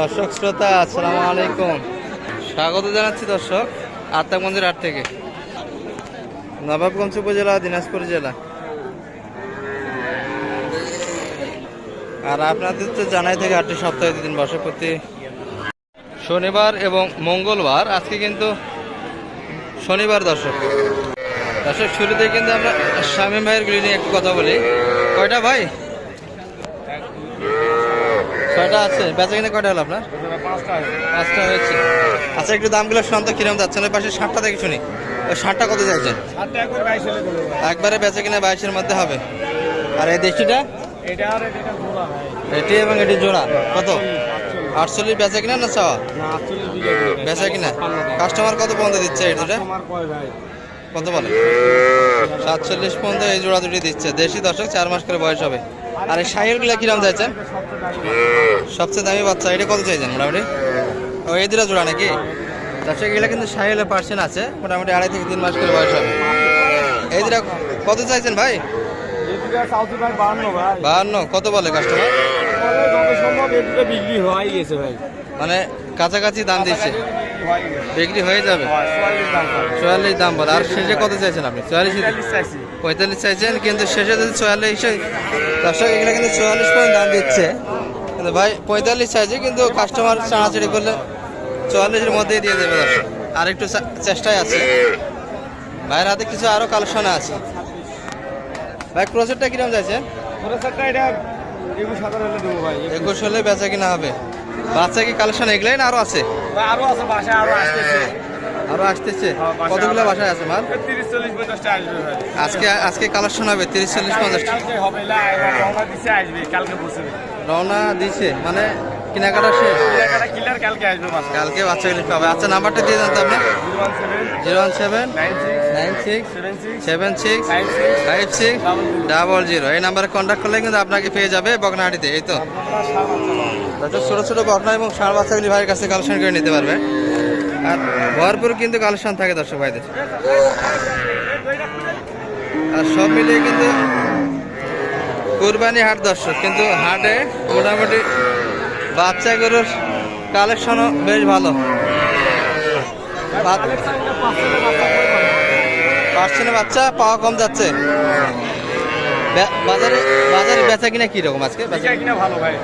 দর্শক শ্রোতা, আসসালামু আলাইকুম। স্বাগত জানাচ্ছি দর্শক আত্মাগঞ্জের হাট থেকে। নবাবগঞ্জ উপজেলা, দিনাজপুর জেলা। আর আপনাদের তো জানাই থেকে আটটি সপ্তাহে দুদিন বসে প্রতি শনিবার এবং মঙ্গলবার, আজকে কিন্তু শনিবার দর্শক। দর্শক, শুরুতে কিন্তু আমরা শামীম ভাইয়ের গুলি নিয়ে একটু কথা বলি। কয়টা ভাই? ছয়টা আছে? বেচা কিনে কয়টা হলো আপনার? পাঁচটা হয়েছে। আচ্ছা একটু দামগুলো শুনান তো কিরম যাচ্ছে? ওই পাশে ষাটটা থেকে শুনি। ওই ষাটটা কত চাইছেন? একবারে বেচা কিনা বাইশের মধ্যে হবে। আর এই দেশিটা এটি এবং এটি জোড়া। কত? আটচল্লিশ। বেচা কিনা না চাওয়া? বেচা কিনা? কাস্টমার কত পর্যন্ত দিচ্ছে এই দুটা কত বলে? সাতচল্লিশ পর্যন্ত এই জোড়া দুটি দিচ্ছে। দেশি দর্শক চার মাস করে বয়স হবে। আর এই শাহিরগুলো কিরম চাইছেন? সবচেয়ে দামি বাচ্চা, এটা কত চাইছেন মোটামুটি? ও, এই দুটা জোড়া নাকি? দর্শক এগুলো কিন্তু শাহিলের পার্সেন্ট আছে, মোটামুটি আড়াই থেকে তিন মাস করে বয়স হবে। এই দুটা কত চাইছেন ভাই? বাহান্ন, কত বলে কাস্টমার বিক্রি হয়ে গেছে ভাই মানে কাছাকাছি দাম দিচ্ছে। বিক্রি হয়ে যাবে। চুয়াল্লিশ দাম বলে। আর শেষে কত চাইছেন আপনি? চুয়াল্লিশ পঁয়তাল্লিশ চাইছেন কিন্তু শেষে যদি চুয়াল্লিশ দর্শক এগুলো কিন্তু চুয়াল্লিশ পর্যন্ত দাম দিচ্ছে। কিন্তু ভাই পঁয়তাল্লিশ চাইছে কিন্তু কাস্টমার চাড়াচাড়ি করলে চুয়াল্লিশের মধ্যেই দিয়ে দেবে দর্শক। আর একটু চেষ্টায় আছে। ভাইয়ের হাতে কিছু আরও কালেকশন আছে। ভাই ক্রোসেটটা কীরকম চাইছে? একুশ হলে বেচা কিনা হবে। বাচ্চা কি কালেকশন এগুলাই না আরও আছে? আরও আছে বাসায় আরও আসতেছে। আরও আসতেছে। হ্যাঁ, কতগুলো বাসায় আছে মাল? তিরিশ চল্লিশ পঞ্চাশটা আসবে আজকে আজকে কালেকশন হবে তিরিশ চল্লিশ পঞ্চাশটা। হবে রওনা দিছে আসবে কালকে বসে রওনা দিছে মানে কেনাকাটা শেষ? কিলার কালকে আসবে বাসা কালকে বাচ্চাগুলি পাবে আচ্ছা নাম্বারটা দিয়ে দেন তো আপনি। Zero one seven nine six seven six five six double zero. এই নাম্বারে কন্ট্যাক্ট করলে কিন্তু আপনাকে পেয়ে যাবে বকনাহাটিতে এই তো। ছোটো ছোটো বকনা এবং ষাঁড় বাচ্চাগুলি ভাইয়ের কাছে কালেকশন করে নিতে পারবে। আর ভরপুর কিন্তু কালেকশন থাকে দর্শক ভাইদের। আর সব মিলিয়ে কিন্তু কুরবানি হাট দর্শক, কিন্তু হাটে মোটামুটি বাচ্চা গরুর কালেকশনও বেশ ভালো। পার্সেন্টের বাচ্চা পাওয়া কম যাচ্ছে। বাজারে বাজারে বেচা কিনা কি রকম আজকে? বেচা- কিনা ভালো ভাই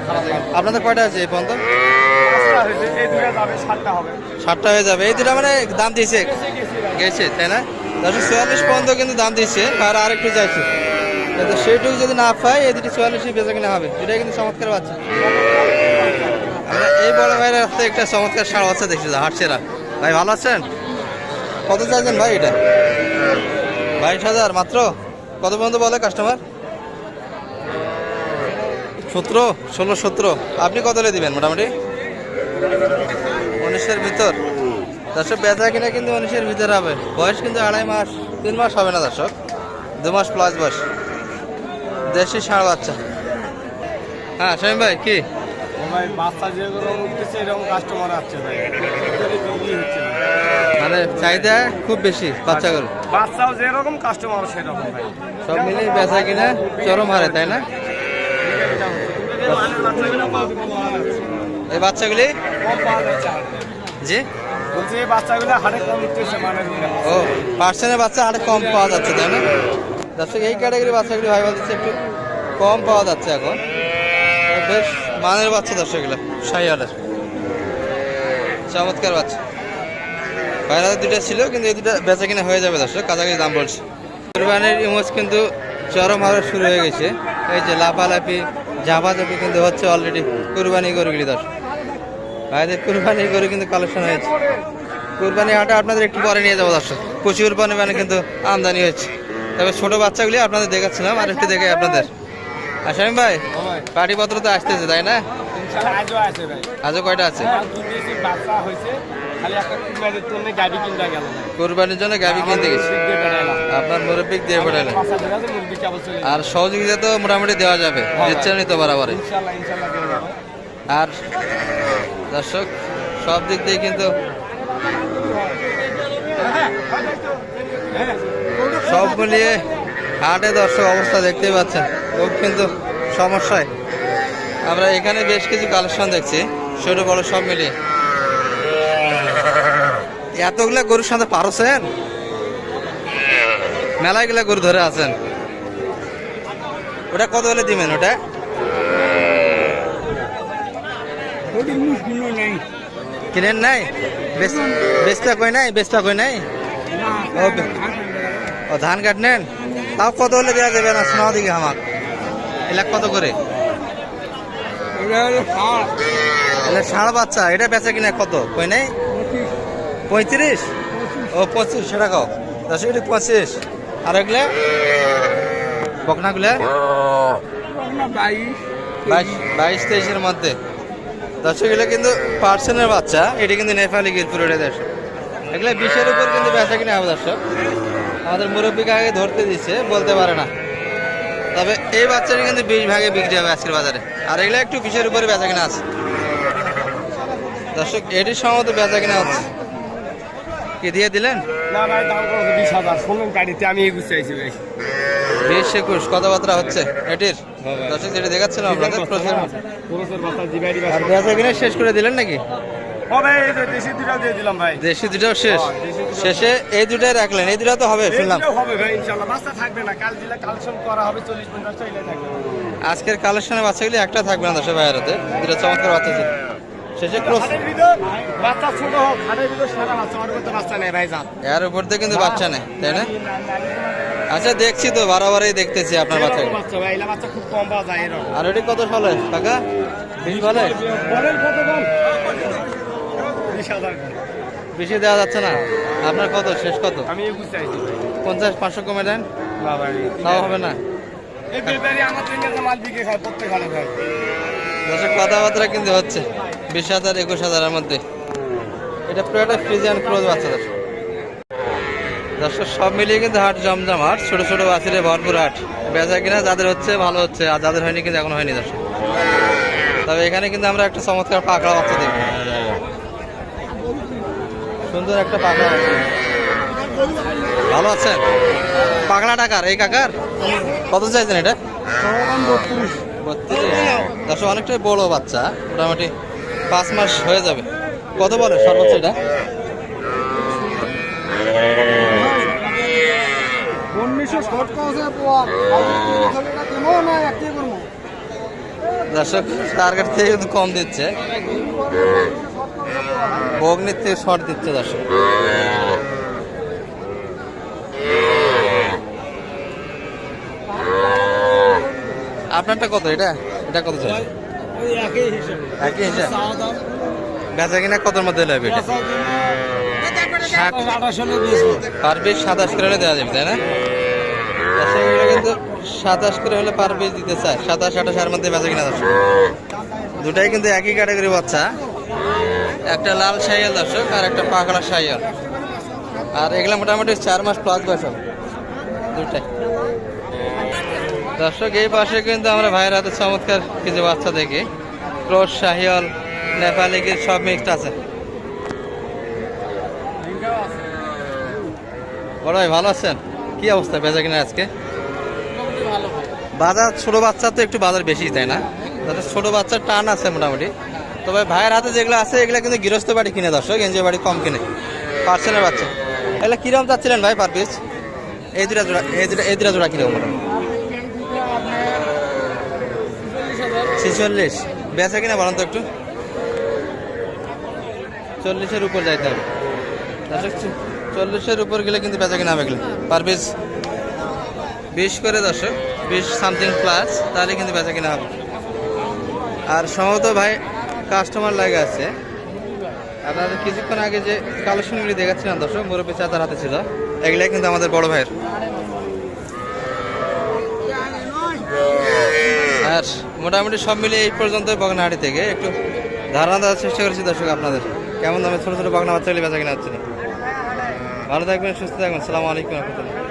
আপনাদের কয়টা আছে এই পর্যন্ত? সাতটা ষাটটা হয়ে যাবে। এই দুটা মানে দাম দিয়েছে? গেছে তাই না? দশশো চুয়াল্লিশ পর্যন্ত কিন্তু দাম দিচ্ছে আর আরেকটু যাচ্ছে। কিন্তু সেইটুকু যদি না পাই এই দুটি চুয়াল্লিশই বেচা কিনা হবে। এটাই কিন্তু চমৎকার বাচ্চা। আমরা এই বড় ভাইয়ের হাতে একটা চমৎকার সাড়ে বাচ্চা দেখছি হাটছেরা ভাই ভালো আছেন? কত চাইছেন ভাই এটা? বাইশ হাজার মাত্র? কত পর্যন্ত বলে কাস্টমার? সতেরো ষোলো সতেরো। আপনি কত দিবেন মোটামুটি? উনিশের ভিতর। দর্শক বেচা কিনা কিন্তু উনিশের ভিতর হবে। বয়স কিন্তু আড়াই মাস তিন মাস হবে না দর্শক? দু মাস প্লাস বয়স। দেশি ষাঁড় বাচ্চা। হ্যাঁ শামিম ভাই কি? ও ভাই বাচ্চা যেগুলো উঠতেছে এরকম কাস্টমার আসছে ভাই। মানে চাহিদা খুব বেশি বাচ্চাগুলো বাচ্চাও যেরকম কাস্টমার সেরকম ভাই। সব মিলিয়ে বেচা কিনা চরম হারে তাই না? এই বাচ্চাগুলি? কম পাওয়া যাচ্ছে জি? বলছি এই বাচ্চাগুলো হাটে কম উঠতেছে মানে ও পার্সেন্টের বাচ্চা আরে কম পাওয়া যাচ্ছে তাই না? দর্শক এই ক্যাটাগরি বাচ্চাগুলি ভাই বলছে একটু কম পাওয়া যাচ্ছে এখন। বেশ মানের বাচ্চা দর্শক এগুলো সাইয়ালের চমৎকার বাচ্চা। বাইরে দুটা ছিল কিন্তু এই দুটা বেচা কিনা হয়ে যাবে দর্শক কাছাকাছি দাম বলছে। কুরবানির ইমোজ কিন্তু চরম হারে শুরু হয়ে গেছে। এই যে লাফালাফি ঝাপাঝাপি কিন্তু হচ্ছে অলরেডি কুরবানি গরুগুলি দর্শক ভাইদের কুরবানি গরু কিন্তু কালেকশন হয়েছে। কুরবানি হাটে আপনাদের একটু পরে নিয়ে যাব দর্শক। প্রচুর পরিমাণে কিন্তু আমদানি হয়েছে। তবে ছোট বাচ্চাগুলি আপনাদের দেখাচ্ছিলাম আর একটু দেখে আপনাদের। আসামি ভাই পাটিপত্র তো আসতেছে তাই না? আজও কয়টা আছে? কুরবানির জন্য কোরবানির গাবি কিনতে গেছি। আপনার মুরব্বিক দিয়ে চলে আর সহযোগিতা তো মোটামুটি দেওয়া যাবে হ্যাঁ। দিচ্ছেন তো ইনশাল্লাহ ইনশাল্লাহ দিয়ে যাব। আর দর্শক সব দিক দিয়ে কিন্তু সব মিলিয়ে হাটে দর্শক অবস্থা দেখতেই পাচ্ছেন খুব কিন্তু সমস্যায়। আমরা এখানে বেশ কিছু কালেকশন দেখছি ছোট বড় সব মিলিয়ে। এতগুলা গরুর সাথে পারছেন? মেলাগুলা গরু ধরে আছেন। ওটা কত হলে দিবেন ওটা? কিনেন নাই? বেচ- বেচটা কই নাই? বেচটা কই নাই? ও ধান কাট নেন তাও কত হলে দেওয়া যাবে? না শোনাও দিকে আমার। এলাক কত করে? ষাঁড় বাচ্চা। এটা বেচা কিনা কত? কই নাই? পঁয়ত্রিশ? ও পঁচিশ সেটা কাও। দশ পঁচিশ। আর এগুলা? বকনাগুলা? বাইশ। বাইশ তেইশের মধ্যে। দর্শক এগুলো কিন্তু পার্সেন্টের বাচ্চা। এটি কিন্তু নেপালি গিরপুর এটা দেশ। এগুলো বিশের উপর কিন্তু বেচা কিনা হবে দর্শক। আমাদের মুরব্বীকে আগে ধরতে দিচ্ছে বলতে পারে না। তবে এই বাচ্চাটি কিন্তু বিশ ভাগে বিক্রি হবে আজকের বাজারে। আর এগুলো একটু বিশের উপরে বেচা কিনা আছে। দর্শক এটির সম্ভবত বেচা কিনা হচ্ছে। কি দিয়ে দিলেন? না ভাই দাম কত বিশ হাজার। শুনুন গাড়িতে আমি এগুলো চাইছি ভাই। বিশ একুশ কথাবার্তা হচ্ছে। এটির? দর্শক যেটি দেখাচ্ছিলাম আপনাদের প্রচুর। বেচা কিনা শেষ করে দিলেন নাকি? হবে এই যে দেশি দুটা দিয়ে দিলাম ভাই। দেশি দুটাও শেষ? হ্যাঁ, দেশি। শেষে। এই দুটাই রাখলেন এই দুটা তো হবে শুনলাম। করা আজকের কালেকশনের বাচ্চাগুলি একটা থাকবে না দর্শক ভাইয়ারাতে দুটা চমৎকার বাচ্চা ছিল। শেষে ক্রস বাচ্চা ছোট হোক হাটের ভিতর সারা বাচ্চা আমার মধ্যে বাচ্চা নেই ভাই যান। এর উপর কিন্তু বাচ্চা নেই তাই না? আচ্ছা দেখছি তো বারবারই দেখতেছি আপনার বাচ্চা ভাই এলা বাচ্চা খুব কম পাওয়া যায় এরকম। আর কত ফলে কাকা? বিশ ফলে বলেন কত দাম বিশ হাজার বেশি দেওয়া যাচ্ছে না? আপনার কত শেষ কত? আমি পঞ্চাশ পাঁচশো কমে দেন। তাও হবে না। মাল বিক্রি খায় প্রত্যেক হাটে ভাই। দর্শক, কথাবার্তা কিন্তু হচ্ছে। বিশ হাজার, একুশ হাজারের মধ্যে। এটা পুরো একটা ফ্রিজিয়ান ক্রোজ বাচ্চা দর্শক দর্শক সব মিলিয়ে কিন্তু হাট জমজম। হাট, ছোট ছোট বাচ্চাদের ভরপুর হাট। বেচা কিনা যাদের হচ্ছে, ভালো হচ্ছে, আর যাদের হয়নি কিন্তু এখন হয়নি দর্শক। তবে এখানে কিন্তু আমরা একটা চমৎকার পাকড়া বাচ্চা দেখব। সুন্দর একটা পাকড়া ভালো আছেন? পাকড়া টাকার এই কাকার? কত চাইছেন এটা? বত্রিশ দর্শক অনেকটাই বড় বাচ্চা মোটামুটি পাঁচ মাস হয়ে যাবে। কত বলে সর্বোচ্চ এটা? দর্শক টার্গেট থেকে কিন্তু কম দিচ্ছে। অগ্নির থেকে শর্ট দিচ্ছে দর্শক। আপনারটা কত? এটা? এটা কত চাই? একই হিসেবে। বেচা কিনা কতর মধ্যে লাগবে এটা? পার পিস সাতাশ করে হলে দেওয়া যাবে তাই না? কিন্তু সাতাশ করে হলে পার পিস দিতে চায়। সাতাশ আঠাশ এর মধ্যে বেচা কিনা দর্শক দুটাই কিন্তু একই ক্যাটাগরি বাচ্চা। একটা লাল সাইয়াল দর্শক আর একটা পাকড়া সাইয়াল আর এগুলো মোটামুটি চার মাস প্লাস বয়স দুটাই। দর্শক, এই পাশে কিন্তু আমরা ভাইয়ের হাতে চমৎকার কিছু বাচ্চা দেখি। ক্রোশ শাহিয়াল নেপালি গির সব মিক্সড আছে? বড় ভাই, ভালো আছেন? কি অবস্থা বেচা কিনা আজকে? বাজার ছোট বাচ্চা তো একটু বাজার বেশি, তাই না? তাদের ছোট বাচ্চার টান আছে মোটামুটি। তবে ভাইয়ের হাতে যেগুলো আছে, এগুলো কিন্তু গৃহস্থ বাড়ি কিনে, দর্শক, এনজিও বাড়ি কম কিনে। পার্সেন্টের বাচ্চা। এগুলো কিরম চাচ্ছিলেন ভাই পার পিস এই দুটা জোড়া, এই দুটা এই দুটা জোড়া কীরকম? মোটামুটি ছেচল্লিশ। বেচা কিনা বলেন তো একটু। চল্লিশের উপর যাইতে হবে। চল্লিশের উপর গেলে কিন্তু বেচা কিনা হবে পার পিস। বিশ করে দর্শক, বিশ সামথিং প্লাস, তাহলে কিন্তু বেচা কিনা হবে। আর সম্ভবত ভাই কাস্টমার লাগে আছে। আপনাদের কিছুক্ষণ আগে যে কালেকশনগুলি দেখাচ্ছিলাম দর্শক, মুরব্বী চাতার হাতে ছিল, এগুলাই কিন্তু আমাদের বড় ভাইয়ের। আর মোটামুটি সব মিলিয়ে এই পর্যন্ত বগনাহাটি থেকে। একটু ধারণা দেওয়ার চেষ্টা করেছি দর্শক আপনাদের। কেমন দামে ছোটো ছোটো বগনা বাচ্চাগুলি বেচা কিনা হচ্ছে ভালো থাকবেন, সুস্থ থাকবেন। সালামু আলাইকুম রহমতুল্লাহ।